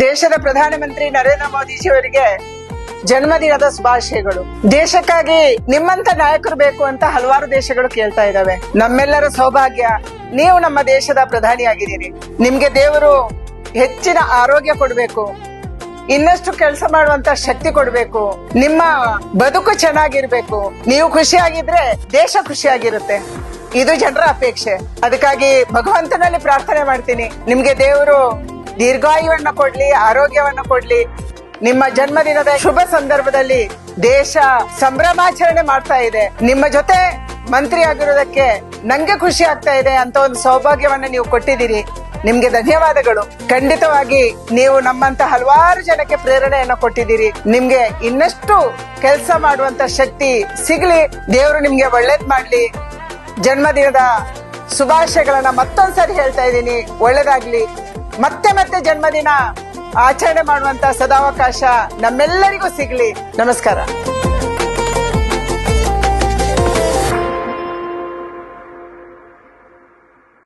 ದೇಶದ ಪ್ರಧಾನಮಂತ್ರಿ ನರೇಂದ್ರ ಮೋದಿಜಿ ಅವರಿಗೆ ಜನ್ಮದಿನದ ಶುಭಾಶಯಗಳು. ದೇಶಕ್ಕಾಗಿ ನಿಮ್ಮಂತ ನಾಯಕರು ಬೇಕು ಅಂತ ಹಲವಾರು ದೇಶಗಳು ಕೇಳ್ತಾ ಇದ್ದಾವೆ. ನಮ್ಮೆಲ್ಲರ ಸೌಭಾಗ್ಯ, ನೀವು ನಮ್ಮ ದೇಶದ ಪ್ರಧಾನಿಯಾಗಿದ್ದೀರಿ. ನಿಮ್ಗೆ ದೇವರು ಹೆಚ್ಚಿನ ಆರೋಗ್ಯ ಕೊಡಬೇಕು. ಇನ್ನಷ್ಟು ಕೆಲಸ ಮಾಡುವಂತ ಶಕ್ತಿ ಕೊಡಬೇಕು. ನಿಮ್ಮ ಬದುಕು ಚೆನ್ನಾಗಿರ್ಬೇಕು. ನೀವು ಖುಷಿಯಾಗಿದ್ರೆ ದೇಶ ಖುಷಿಯಾಗಿರುತ್ತೆ. ಇದು ಜನರ ಅಪೇಕ್ಷೆ. ಅದಕ್ಕಾಗಿ ಭಗವಂತನಲ್ಲಿ ಪ್ರಾರ್ಥನೆ ಮಾಡ್ತೀನಿ. ನಿಮ್ಗೆ ದೇವರು ದೀರ್ಘಾಯುವನ್ನ ಕೊಡ್ಲಿ, ಆರೋಗ್ಯವನ್ನು ಕೊಡ್ಲಿ. ನಿಮ್ಮ ಜನ್ಮದಿನದ ಶುಭ ಸಂದರ್ಭದಲ್ಲಿ ದೇಶ ಸಂಭ್ರಮಾಚರಣೆ ಮಾಡ್ತಾ ಇದೆ. ನಿಮ್ಮ ಜೊತೆ ಮಂತ್ರಿ ಆಗಿರೋದಕ್ಕೆ ನಂಗೆ ಖುಷಿ ಆಗ್ತಾ ಇದೆ ಅಂತ ಒಂದು ಸೌಭಾಗ್ಯವನ್ನ ನೀವು ಕೊಟ್ಟಿದ್ದೀರಿ. ನಿಮ್ಗೆ ಧನ್ಯವಾದಗಳು. ಖಂಡಿತವಾಗಿ ನೀವು ನಮ್ಮಂತ ಹಲವಾರು ಜನಕ್ಕೆ ಪ್ರೇರಣೆಯನ್ನು ಕೊಟ್ಟಿದ್ದೀರಿ. ನಿಮ್ಗೆ ಇನ್ನಷ್ಟು ಕೆಲಸ ಮಾಡುವಂತ ಶಕ್ತಿ ಸಿಗ್ಲಿ. ದೇವರು ನಿಮ್ಗೆ ಒಳ್ಳೇದ್ ಮಾಡ್ಲಿ. ಜನ್ಮದಿನದ ಶುಭಾಶಯಗಳನ್ನ ಮತ್ತೊಂದ್ಸರಿ ಹೇಳ್ತಾ ಇದ್ದೀನಿ. ಒಳ್ಳೇದಾಗ್ಲಿ. ಮತ್ತೆ ಮತ್ತೆ ಜನ್ಮದಿನ ಆಚರಣೆ ಮಾಡುವಂತ ಸದಾವಕಾಶ ನಮ್ಮೆಲ್ಲರಿಗೂ ಸಿಗ್ಲಿ. ನಮಸ್ಕಾರ.